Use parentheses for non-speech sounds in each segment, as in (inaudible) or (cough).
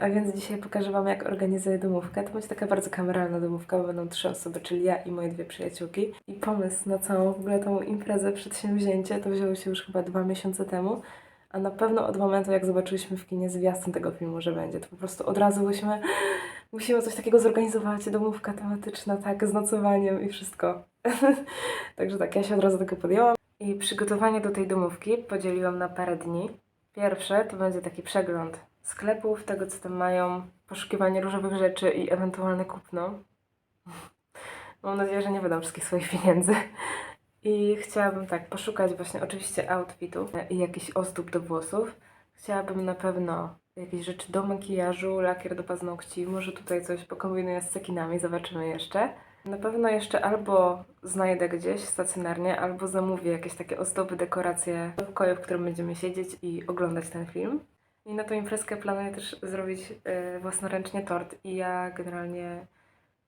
A więc dzisiaj pokażę Wam jak organizuję domówkę. To będzie taka bardzo kameralna domówka, bo będą trzy osoby, czyli ja i moje dwie przyjaciółki. I pomysł na całą w ogóle tą imprezę, przedsięwzięcie to wzięło się już chyba dwa miesiące temu. A na pewno od momentu jak zobaczyliśmy w kinie zwiastun tego filmu, że będzie, to po prostu od razu byliśmy (gasps) musimy coś takiego zorganizować, domówka tematyczna, tak, z nocowaniem i wszystko. (laughs) Także tak, ja się od razu tego podjęłam. I przygotowanie do tej domówki podzieliłam na parę dni. Pierwsze to będzie taki przegląd sklepów, tego co tam mają, poszukiwanie różowych rzeczy i ewentualne kupno. Mam nadzieję, że nie wydam wszystkich swoich pieniędzy. I chciałabym tak poszukać właśnie oczywiście outfitu i jakichś ozdób do włosów. Chciałabym na pewno jakieś rzeczy do makijażu, lakier do paznokci, może tutaj coś pokombinuję z cekinami, zobaczymy jeszcze. Na pewno jeszcze albo znajdę gdzieś stacjonarnie, albo zamówię jakieś takie ozdoby, dekoracje do pokoju, w którym będziemy siedzieć i oglądać ten film. I na tą imprezkę planuję też zrobić y, własnoręcznie tort. I ja generalnie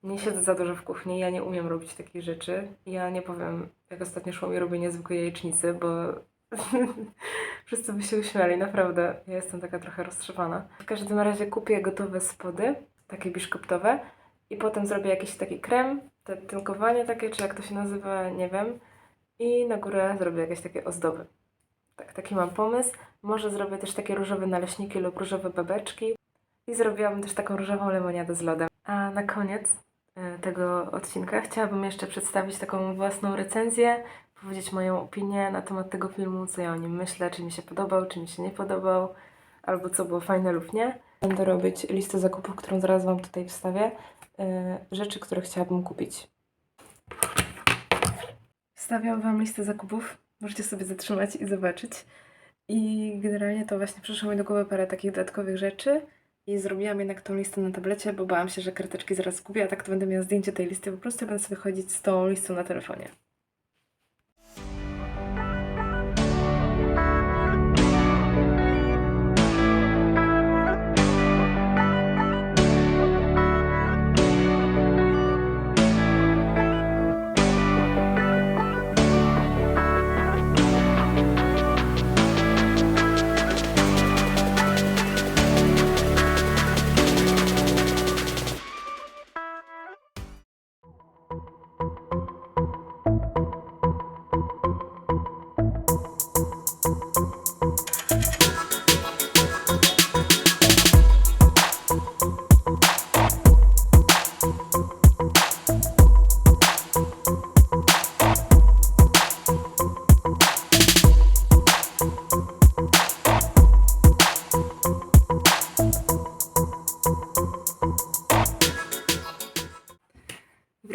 nie siedzę za dużo w kuchni, ja nie umiem robić takich rzeczy. Ja nie powiem, jak ostatnio szło mi robienie zwykłej jajecznicy, bo (laughs) wszyscy by się uśmiali, naprawdę. Ja jestem taka trochę roztrzepana. W każdym razie kupię gotowe spody, takie biszkoptowe i potem zrobię jakiś taki krem, te tynkowanie takie, czy jak to się nazywa, nie wiem. I na górę zrobię jakieś takie ozdoby. Tak, taki mam pomysł. Może zrobię też takie różowe naleśniki lub różowe babeczki. I zrobiłabym też taką różową lemoniadę z lodem. A na koniec e, tego odcinka chciałabym jeszcze przedstawić taką własną recenzję, powiedzieć moją opinię na temat tego filmu, co ja o nim myślę, czy mi się podobał, czy mi się nie podobał, albo co było fajne lub nie. Będę robić listę zakupów, którą zaraz Wam tutaj wstawię. e, Rzeczy, które chciałabym kupić. Wstawiam Wam listę zakupów. Możecie sobie zatrzymać i zobaczyć. I generalnie to właśnie przyszło mi do głowy parę takich dodatkowych rzeczy. I zrobiłam jednak tą listę na tablecie, bo bałam się, że karteczki zaraz zgubię, a tak to będę miała zdjęcie tej listy. Po prostu będę sobie chodzić z tą listą na telefonie.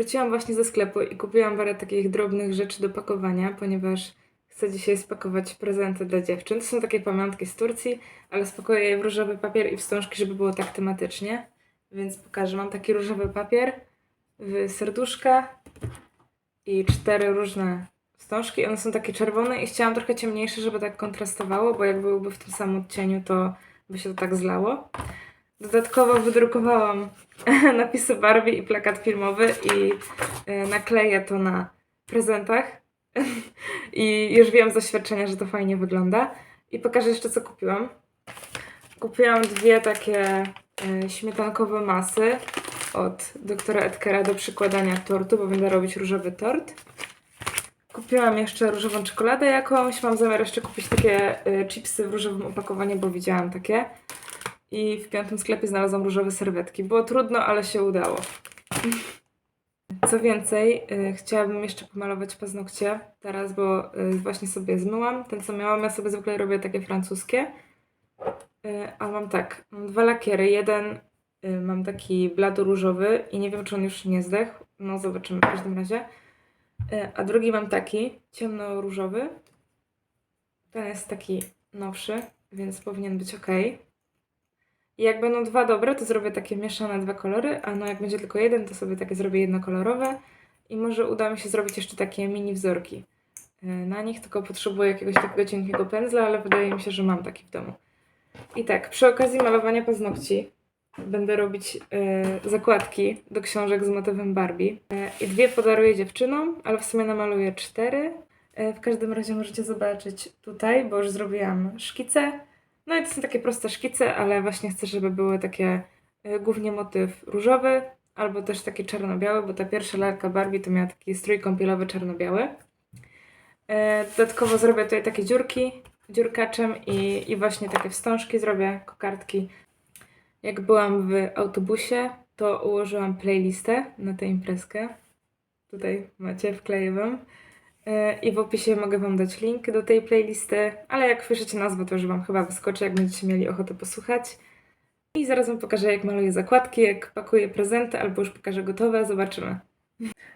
Wróciłam właśnie ze sklepu i kupiłam parę takich drobnych rzeczy do pakowania, ponieważ chcę dzisiaj spakować prezenty dla dziewczyn. To są takie pamiątki z Turcji, ale spakuję je w różowy papier i wstążki, żeby było tak tematycznie. Więc pokażę. Mam taki różowy papier w serduszka i cztery różne wstążki. One są takie czerwone i chciałam trochę ciemniejsze, żeby tak kontrastowało, bo jak byłyby w tym samym odcieniu, to by się to tak zlało. Dodatkowo wydrukowałam (laughs) napisy Barbie i plakat filmowy i e, nakleję to na prezentach. (laughs) I już wiem z doświadczenia, że to fajnie wygląda. I pokażę jeszcze, co kupiłam. Kupiłam dwie takie e, śmietankowe masy od doktora Edkera do przykładania tortu, bo będę robić różowy tort. Kupiłam jeszcze różową czekoladę jakąś. Mam zamiar jeszcze kupić takie e, chipsy w różowym opakowaniu, bo widziałam takie. I w piątym sklepie znalazłam różowe serwetki. Było trudno, ale się udało. Co więcej, y, chciałabym jeszcze pomalować paznokcie teraz, bo y, właśnie sobie zmyłam. Ten, co miałam, ja sobie zwykle robię takie francuskie. Y, a mam tak, mam dwa lakiery. Jeden mam taki blado-różowy i nie wiem, czy on już nie zdechł. No, zobaczymy w każdym razie. A drugi mam taki ciemno-różowy. Ten jest taki nowszy, więc powinien być ok. Jak będą dwa dobre, to zrobię takie mieszane dwa kolory, a no jak będzie tylko jeden, to sobie takie zrobię jednokolorowe. I może uda mi się zrobić jeszcze takie mini wzorki y, na nich, tylko potrzebuję jakiegoś takiego cienkiego pędzla, ale wydaje mi się, że mam taki w domu. I tak, przy okazji malowania paznokci będę robić y, zakładki do książek z motywem Barbie. Y, I dwie podaruję dziewczynom, ale w sumie namaluję cztery. W każdym razie możecie zobaczyć tutaj, bo już zrobiłam szkice. No i to są takie proste szkice, ale właśnie chcę, żeby były takie y, głównie motyw różowy, albo też taki czarno-biały, bo ta pierwsza lalka Barbie to miała taki strój kąpielowy czarno-biały. E, Dodatkowo zrobię tutaj takie dziurki dziurkaczem i, i właśnie takie wstążki zrobię, kokardki. Jak byłam w autobusie, to ułożyłam playlistę na tę imprezkę. Tutaj macie, wkleję wam. E, I w opisie mogę wam dać link do tej playlisty, ale jak słyszycie nazwę, to już wam chyba wyskoczy, jak będziecie mieli ochotę posłuchać. I zaraz wam pokażę, jak maluję zakładki, jak pakuję prezenty, albo już pokażę gotowe, zobaczymy.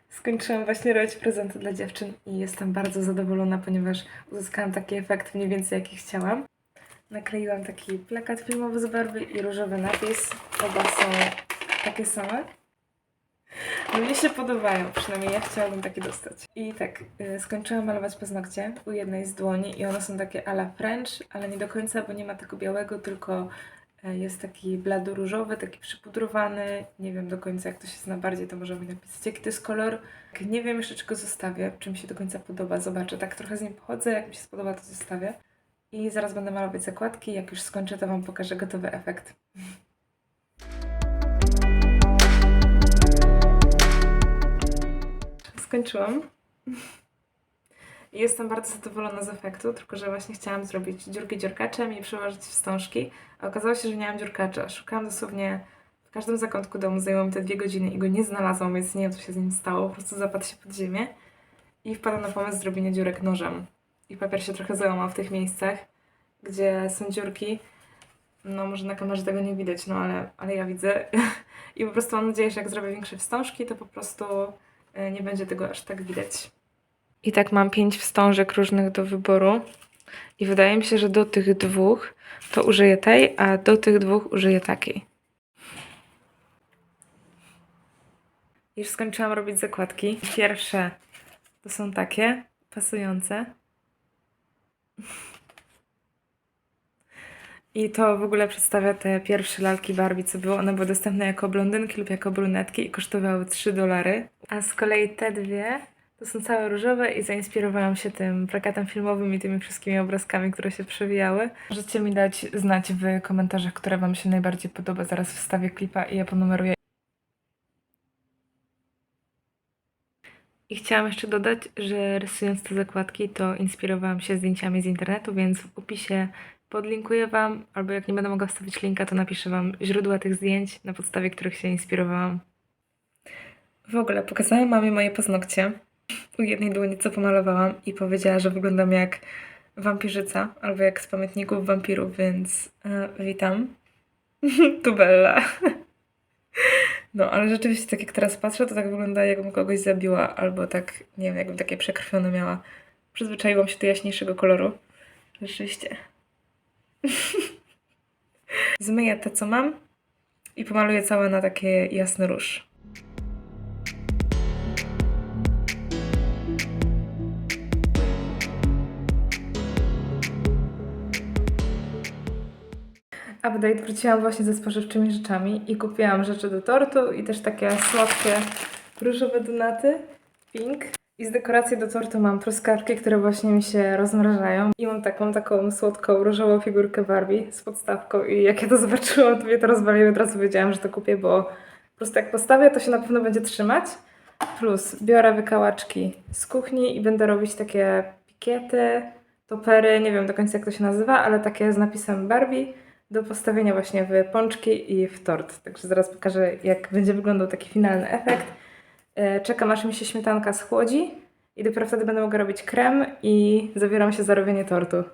Skończyłam właśnie robić prezenty dla dziewczyn i jestem bardzo zadowolona, ponieważ uzyskałam taki efekt mniej więcej jaki chciałam. Nakleiłam taki plakat filmowy z Barbie i różowy napis. Oba są takie same. Mnie się podobają, przynajmniej ja chciałabym takie dostać. I tak, y, skończyłam malować paznokcie u jednej z dłoni i one są takie a la French, ale nie do końca, bo nie ma tego białego, tylko y, jest taki blado różowy, taki przypudrowany. Nie wiem do końca jak to się zna bardziej, to może mi napisać jaki to jest kolor. Tak, Nie wiem jeszcze czy go zostawię, czy mi się do końca podoba, zobaczę. Tak trochę z nim pochodzę, jak mi się spodoba to zostawię. I zaraz będę malować zakładki, jak już skończę to Wam pokażę gotowy efekt. (laughs) Skończyłam. Jestem bardzo zadowolona z efektu, tylko że właśnie chciałam zrobić dziurki dziurkaczem i przełożyć wstążki, a okazało się, że nie mam dziurkacza. Szukałam dosłownie w każdym zakątku domu, zajęło mi te dwie godziny i go nie znalazłam, więc nie wiem, co się z nim stało, po prostu zapadł się pod ziemię. I wpadłam na pomysł zrobienia dziurek nożem. I papier się trochę załamał w tych miejscach, gdzie są dziurki. No, może na kamerze tego nie widać, no ale, ale ja widzę. (laughs) I po prostu mam nadzieję, że jak zrobię większe wstążki, to po prostu nie będzie tego aż tak widać. I tak mam pięć wstążek różnych do wyboru. I wydaje mi się, że do tych dwóch to użyję tej, a do tych dwóch użyję takiej. Już skończyłam robić zakładki. Pierwsze to są takie, pasujące. I to w ogóle przedstawia te pierwsze lalki Barbie, co było. One były dostępne jako blondynki lub jako brunetki i kosztowały 3 dolary. A z kolei te dwie to są całe różowe i zainspirowałam się tym plakatem filmowym i tymi wszystkimi obrazkami, które się przewijały. Możecie mi dać znać w komentarzach, które Wam się najbardziej podoba. Zaraz wstawię klipa i ja ponumeruję. I chciałam jeszcze dodać, że rysując te zakładki, to inspirowałam się zdjęciami z internetu, więc w opisie podlinkuję Wam, albo jak nie będę mogła wstawić linka, to napiszę Wam źródła tych zdjęć, na podstawie których się inspirowałam. W ogóle pokazałam mamie moje paznokcie u jednej dłoni, co pomalowałam i powiedziała, że wyglądam jak wampirzyca, albo jak z pamiętników wampirów, więc e, witam. (laughs) tu Bella. No, ale rzeczywiście, tak jak teraz patrzę, to tak wygląda, jakbym kogoś zabiła, albo tak, nie wiem, jakbym takie przekrwione miała. Przyzwyczaiłam się do jaśniejszego koloru. Rzeczywiście. (laughs) Zmyję te, co mam i pomaluję całe na takie jasny róż. Update, wróciłam właśnie ze spożywczymi rzeczami i kupiłam rzeczy do tortu i też takie słodkie różowe donaty, pink. I z dekoracji do tortu mam truskawki, które właśnie mi się rozmrażają. I mam taką, taką słodką różową figurkę Barbie z podstawką i jak ja to zobaczyłam, to mnie to rozwaliło. Od razu wiedziałam, że to kupię, bo po prostu jak postawię, to się na pewno będzie trzymać. Plus biorę wykałaczki z kuchni i będę robić takie pikiety, topery, nie wiem do końca jak to się nazywa, ale takie z napisem Barbie do postawienia właśnie w pączki i w tort. Także zaraz pokażę, jak będzie wyglądał taki finalny efekt. E, Czekam, aż mi się śmietanka schłodzi i dopiero wtedy będę mogła robić krem i zabieram się za robienie tortu.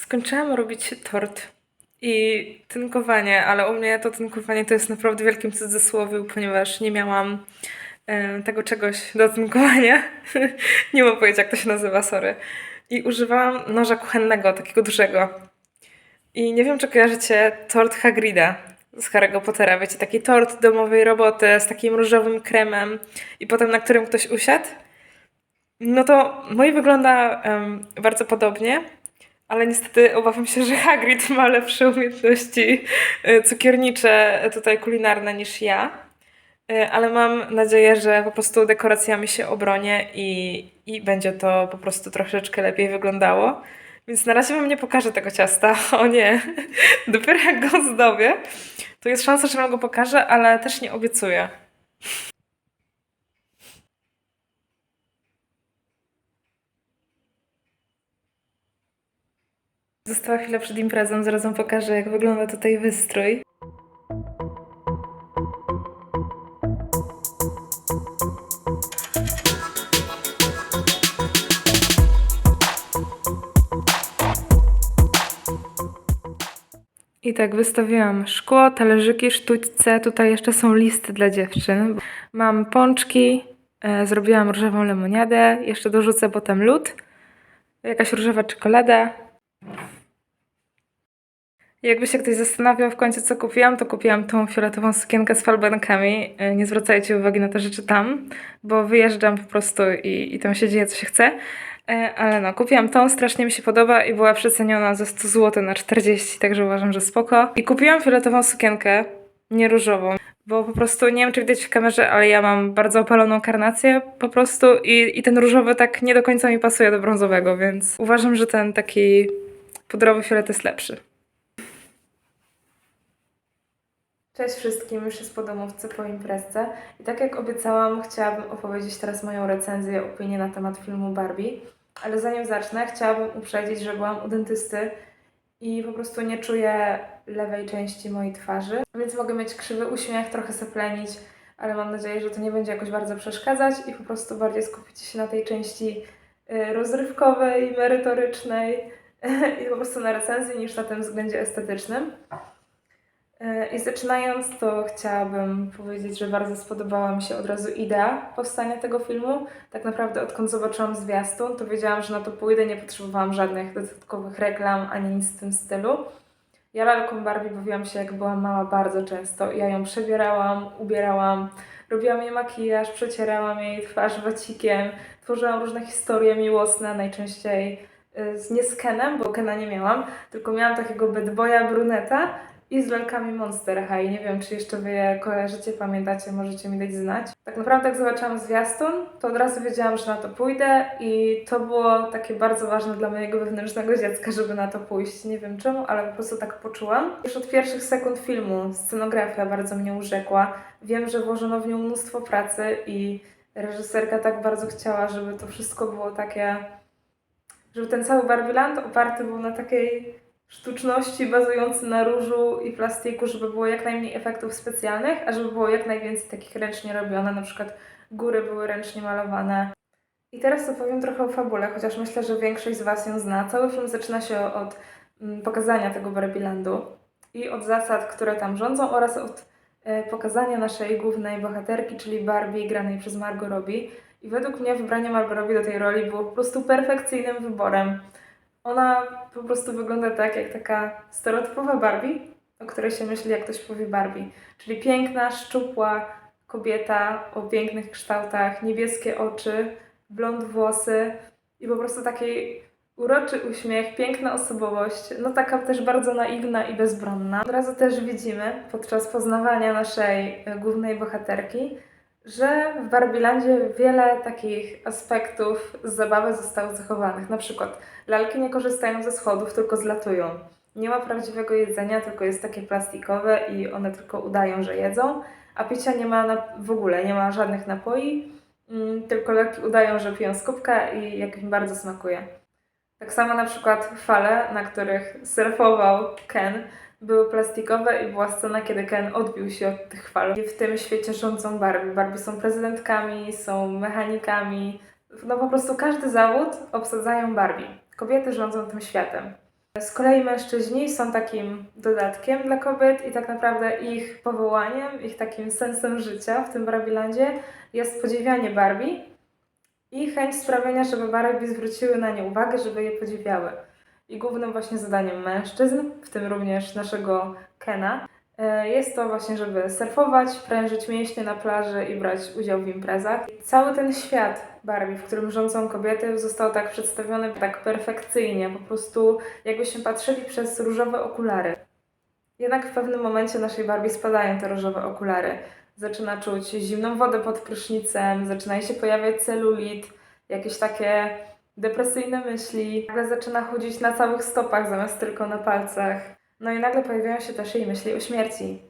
Skończyłam robić tort i tynkowanie, ale u mnie to tynkowanie to jest naprawdę wielkim cudzysłowiu, ponieważ nie miałam tego czegoś do tynkowania. (laughs) nie mam pojęcia, jak to się nazywa, sorry. I używałam noża kuchennego, takiego dużego. I nie wiem, czy kojarzycie tort Hagrida z Harry'ego Pottera. Wiecie, taki tort domowej roboty z takim różowym kremem i potem na którym ktoś usiadł. No to mój wygląda em, bardzo podobnie, ale niestety obawiam się, że Hagrid ma lepsze umiejętności e, cukiernicze, tutaj kulinarne niż ja. E, Ale mam nadzieję, że po prostu dekoracjami się obronię i, i będzie to po prostu troszeczkę lepiej wyglądało. Więc na razie wam nie pokażę tego ciasta. (laughs) O nie. (laughs) Dopiero jak go zdobię, to jest szansa, że wam go pokażę, ale też nie obiecuję. Została chwila przed imprezą, zaraz wam pokażę, jak wygląda tutaj wystrój. I tak wystawiłam szkło, talerzyki, sztućce. Tutaj jeszcze są listy dla dziewczyn. Mam pączki, e, zrobiłam różową lemoniadę, jeszcze dorzucę potem lód, jakaś różowa czekolada. Jakby się ktoś zastanawiał w końcu, co kupiłam, to kupiłam tą fioletową sukienkę z falbankami. E, Nie zwracajcie uwagi na te rzeczy tam, bo wyjeżdżam po prostu i, i tam się dzieje, co się chce. E, Ale no, kupiłam tą, strasznie mi się podoba i była przeceniona za 100 zł na 40, także uważam, że spoko. I kupiłam fioletową sukienkę, nie różową, bo po prostu, nie wiem czy widać w kamerze, ale ja mam bardzo opaloną karnację po prostu i, i ten różowy tak nie do końca mi pasuje do brązowego, więc uważam, że ten taki pudrowy fiolet jest lepszy. Cześć wszystkim, już jest po domówce, po imprezce. I tak jak obiecałam, chciałabym opowiedzieć teraz moją recenzję, opinię na temat filmu Barbie. Ale zanim zacznę, chciałabym uprzedzić, że byłam u dentysty i po prostu nie czuję lewej części mojej twarzy. Więc mogę mieć krzywy uśmiech, trochę zaplenić, ale mam nadzieję, że to nie będzie jakoś bardzo przeszkadzać i po prostu bardziej skupić się na tej części y, rozrywkowej, merytorycznej (laughs) i po prostu na recenzji niż na tym względzie estetycznym. E, I zaczynając, to chciałabym powiedzieć, że bardzo spodobała mi się od razu idea powstania tego filmu. Tak naprawdę, odkąd zobaczyłam zwiastun, to wiedziałam, że na to pójdę, nie potrzebowałam żadnych dodatkowych reklam ani nic w tym stylu. Ja lalką Barbie bawiłam się, jak byłam mała, bardzo często. Ja ją przebierałam, ubierałam, robiłam jej makijaż, przecierałam jej twarz wacikiem, tworzyłam różne historie miłosne, najczęściej y, nie z Kenem, bo Kena nie miałam, tylko miałam takiego bad boya bruneta, i z lalkami Monster High. Nie wiem, czy jeszcze Wy je kojarzycie, pamiętacie, możecie mi dać znać. Tak naprawdę jak zobaczyłam zwiastun, to od razu wiedziałam, że na to pójdę i to było takie bardzo ważne dla mojego wewnętrznego dziecka, żeby na to pójść. Nie wiem czemu, ale po prostu tak poczułam. Już od pierwszych sekund filmu scenografia bardzo mnie urzekła. Wiem, że włożono w nią mnóstwo pracy i reżyserka tak bardzo chciała, żeby to wszystko było takie... Żeby ten cały Barbieland oparty był na takiej sztuczności bazujący na różu i plastiku, żeby było jak najmniej efektów specjalnych, a żeby było jak najwięcej takich ręcznie robione, na przykład góry były ręcznie malowane. I teraz opowiem trochę o fabule, chociaż myślę, że większość z Was ją zna. Cały film zaczyna się od mm, pokazania tego Barbielandu i od zasad, które tam rządzą oraz od e, pokazania naszej głównej bohaterki, czyli Barbie, granej przez Margot Robbie. I według mnie wybranie Margot Robbie do tej roli było po prostu perfekcyjnym wyborem. Ona po prostu wygląda tak, jak taka stereotypowa Barbie, o której się myśli, jak ktoś powie Barbie. Czyli piękna, szczupła kobieta o pięknych kształtach, niebieskie oczy, blond włosy i po prostu taki uroczy uśmiech, piękna osobowość, no taka też bardzo naiwna i bezbronna. Od razu też widzimy podczas poznawania naszej e, głównej bohaterki, że w Barbilandzie wiele takich aspektów z zabawy zostało zachowanych. Na przykład lalki nie korzystają ze schodów, tylko zlatują. Nie ma prawdziwego jedzenia, tylko jest takie plastikowe i one tylko udają, że jedzą. A picia nie ma na, w ogóle, nie ma żadnych napoi, mm, tylko lalki udają, że piją z kubka i jak im bardzo smakuje. Tak samo na przykład fale, na których surfował Ken, były plastikowe i była scena, kiedy Ken odbił się od tych fal. I w tym świecie rządzą Barbie. Barbie są prezydentkami, są mechanikami. No po prostu każdy zawód obsadzają Barbie. Kobiety rządzą tym światem. Z kolei mężczyźni są takim dodatkiem dla kobiet i tak naprawdę ich powołaniem, ich takim sensem życia w tym Barbielandzie jest podziwianie Barbie i chęć sprawienia, żeby Barbie zwróciły na nie uwagę, żeby je podziwiały. I głównym właśnie zadaniem mężczyzn, w tym również naszego Kena, E, Jest to właśnie, żeby surfować, prężyć mięśnie na plaży i brać udział w imprezach. Cały ten świat Barbie, w którym rządzą kobiety, został tak przedstawiony tak perfekcyjnie, po prostu jakbyśmy patrzyli przez różowe okulary. Jednak w pewnym momencie naszej Barbie spadają te różowe okulary. Zaczyna czuć zimną wodę pod prysznicem, zaczyna się pojawiać celulit, jakieś takie depresyjne myśli. Nagle zaczyna chodzić na całych stopach zamiast tylko na palcach. No i nagle pojawiają się też jej myśli o śmierci,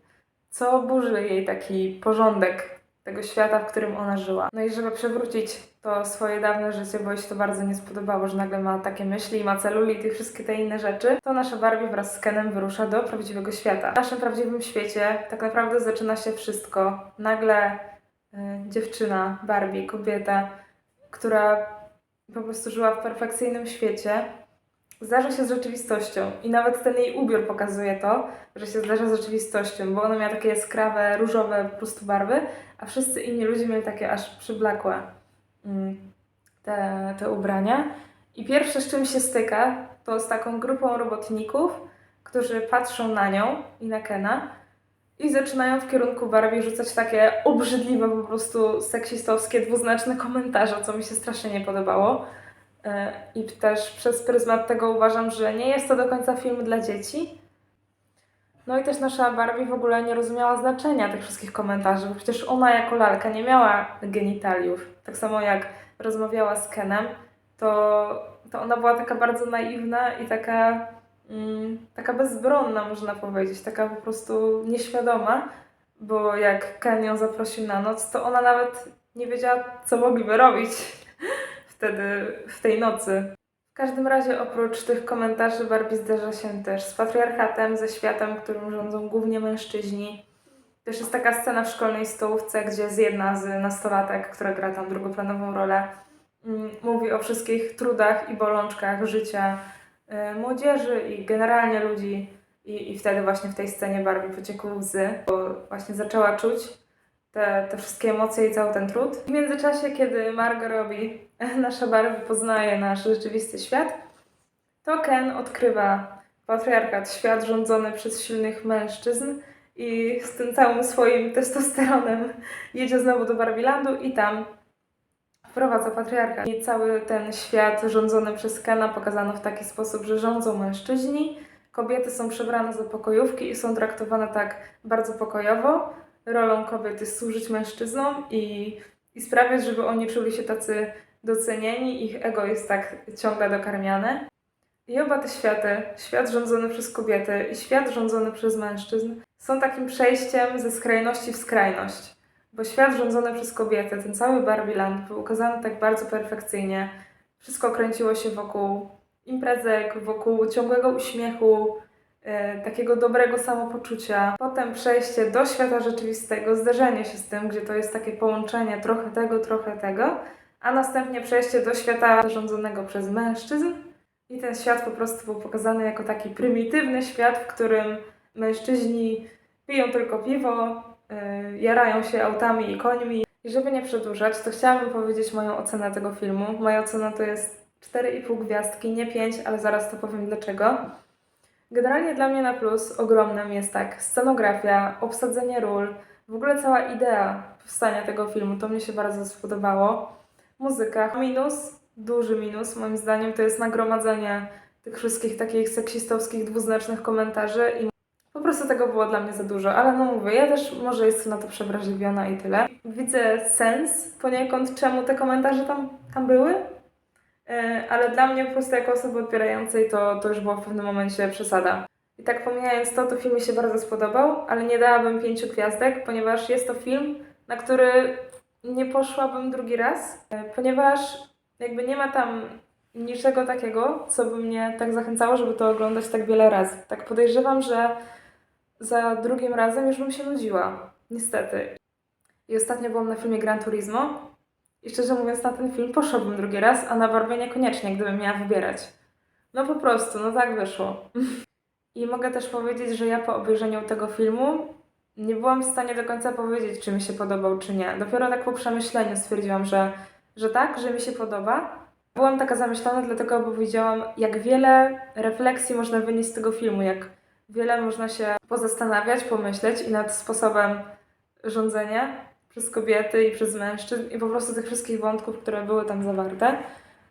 co burzy jej taki porządek tego świata, w którym ona żyła. No i żeby przewrócić to swoje dawne życie, bo jej się to bardzo nie spodobało, że nagle ma takie myśli, ma celulit i wszystkie te inne rzeczy, to nasza Barbie wraz z Kenem wyrusza do prawdziwego świata. W naszym prawdziwym świecie tak naprawdę zaczyna się wszystko. Nagle y, dziewczyna, Barbie, kobieta, która po prostu żyła w perfekcyjnym świecie, zdarza się z rzeczywistością. I nawet ten jej ubiór pokazuje to, że się zdarza z rzeczywistością, bo ona miała takie jaskrawe, różowe po prostu barwy, a wszyscy inni ludzie mieli takie aż przyblakłe mm, te, te ubrania. I pierwsze, z czym się styka, to z taką grupą robotników, którzy patrzą na nią i na Kena i zaczynają w kierunku Barbie rzucać takie obrzydliwe, po prostu seksistowskie, dwuznaczne komentarze, co mi się strasznie nie podobało. E, I też przez pryzmat tego uważam, że nie jest to do końca film dla dzieci. No i też nasza Barbie w ogóle nie rozumiała znaczenia tych wszystkich komentarzy, bo przecież ona jako lalka nie miała genitaliów. Tak samo jak rozmawiała z Kenem, to, to ona była taka bardzo naiwna i taka, taka bezbronna, można powiedzieć, taka po prostu nieświadoma, bo jak Ken ją zaprosił na noc, to ona nawet nie wiedziała, co mogliby robić (laughs) wtedy w tej nocy. W każdym razie oprócz tych komentarzy Barbie zderza się też z patriarchatem, ze światem, którym rządzą głównie mężczyźni. Też jest taka scena w szkolnej stołówce, gdzie z jedna z nastolatek, która gra tam drugoplanową rolę, mm, mówi o wszystkich trudach i bolączkach życia młodzieży i generalnie ludzi. I, I wtedy właśnie w tej scenie Barbie pociekły łzy, bo właśnie zaczęła czuć te, te wszystkie emocje i cały ten trud. W międzyczasie, kiedy Margot robi, (laughs) nasza Barbie poznaje nasz rzeczywisty świat, to Ken odkrywa patriarchat, świat rządzony przez silnych mężczyzn i z tym całym swoim testosteronem jedzie znowu do Barbilandu i tam wprowadza patriarchat. I cały ten świat rządzony przez Kena pokazano w taki sposób, że rządzą mężczyźni, kobiety są przebrane za pokojówki i są traktowane tak bardzo pokojowo. Rolą kobiet jest służyć mężczyznom i, i sprawiać, żeby oni czuli się tacy docenieni, ich ego jest tak ciągle dokarmiane. I oba te światy, świat rządzony przez kobiety i świat rządzony przez mężczyzn, są takim przejściem ze skrajności w skrajność. Bo świat rządzony przez kobiety, ten cały Barbieland był ukazany tak bardzo perfekcyjnie. Wszystko kręciło się wokół imprezek, wokół ciągłego uśmiechu, e, takiego dobrego samopoczucia. Potem przejście do świata rzeczywistego, zderzenie się z tym, gdzie to jest takie połączenie trochę tego, trochę tego, a następnie przejście do świata rządzonego przez mężczyzn. I ten świat po prostu był pokazany jako taki prymitywny świat, w którym mężczyźni piją tylko piwo, jarają się autami i końmi. I żeby nie przedłużać, to chciałabym powiedzieć moją ocenę tego filmu. Moja ocena to jest 4,5 gwiazdki, nie 5, ale zaraz to powiem dlaczego. Generalnie dla mnie na plus ogromnym jest tak scenografia, obsadzenie ról, w ogóle cała idea powstania tego filmu, to mnie się bardzo spodobało. Muzyka. Minus, duży minus moim zdaniem, to jest nagromadzenie tych wszystkich takich seksistowskich, dwuznacznych komentarzy i prostu tego było dla mnie za dużo, ale no mówię, ja też może jestem na to przewrażliwiona i tyle. Widzę sens poniekąd, czemu te komentarze tam, tam były, E, ale dla mnie po prostu jako osoby odbierającej to, to już było w pewnym momencie przesada. I tak pomijając to, to film mi się bardzo spodobał, ale nie dałabym pięciu gwiazdek, ponieważ jest to film, na który nie poszłabym drugi raz, e, ponieważ jakby nie ma tam niczego takiego, co by mnie tak zachęcało, żeby to oglądać tak wiele razy. Tak podejrzewam, że za drugim razem już bym się nudziła. Niestety. I ostatnio byłam na filmie Gran Turismo i szczerze mówiąc, na ten film poszłabym drugi raz, a na Barbie niekoniecznie, gdybym miała wybierać. No po prostu, no tak wyszło. (laughs) I mogę też powiedzieć, że ja po obejrzeniu tego filmu nie byłam w stanie do końca powiedzieć, czy mi się podobał, czy nie. Dopiero tak po przemyśleniu stwierdziłam, że, że tak, że mi się podoba. Byłam taka zamyślona, dlatego bo widziałam, jak wiele refleksji można wynieść z tego filmu, jak Wiele można się pozastanawiać, pomyśleć i nad sposobem rządzenia przez kobiety i przez mężczyzn i po prostu tych wszystkich wątków, które były tam zawarte.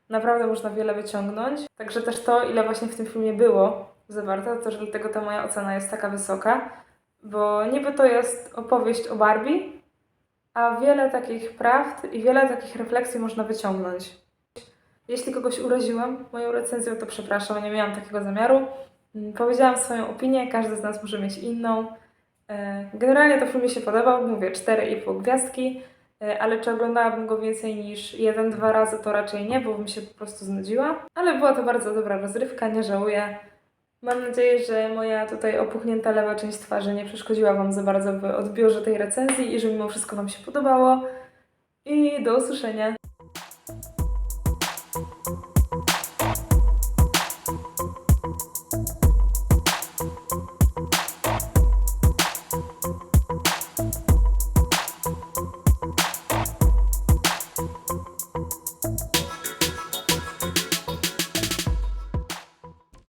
Naprawdę można wiele wyciągnąć. Także też to, ile właśnie w tym filmie było zawarte, to też dlatego ta moja ocena jest taka wysoka, bo niby to jest opowieść o Barbie, a wiele takich prawd i wiele takich refleksji można wyciągnąć. Jeśli kogoś uraziłam moją recenzją, to przepraszam, nie miałam takiego zamiaru. Mm, Powiedziałam swoją opinię, każdy z nas może mieć inną. E, Generalnie to film mi się podobał, mówię 4,5 gwiazdki, e, ale czy oglądałabym go więcej niż jeden, dwa razy, to raczej nie, bo bym się po prostu znudziła. Ale była to bardzo dobra rozrywka, nie żałuję. Mam nadzieję, że moja tutaj opuchnięta lewa część twarzy nie przeszkodziła Wam za bardzo w odbiorze tej recenzji i że mimo wszystko Wam się podobało. I do usłyszenia.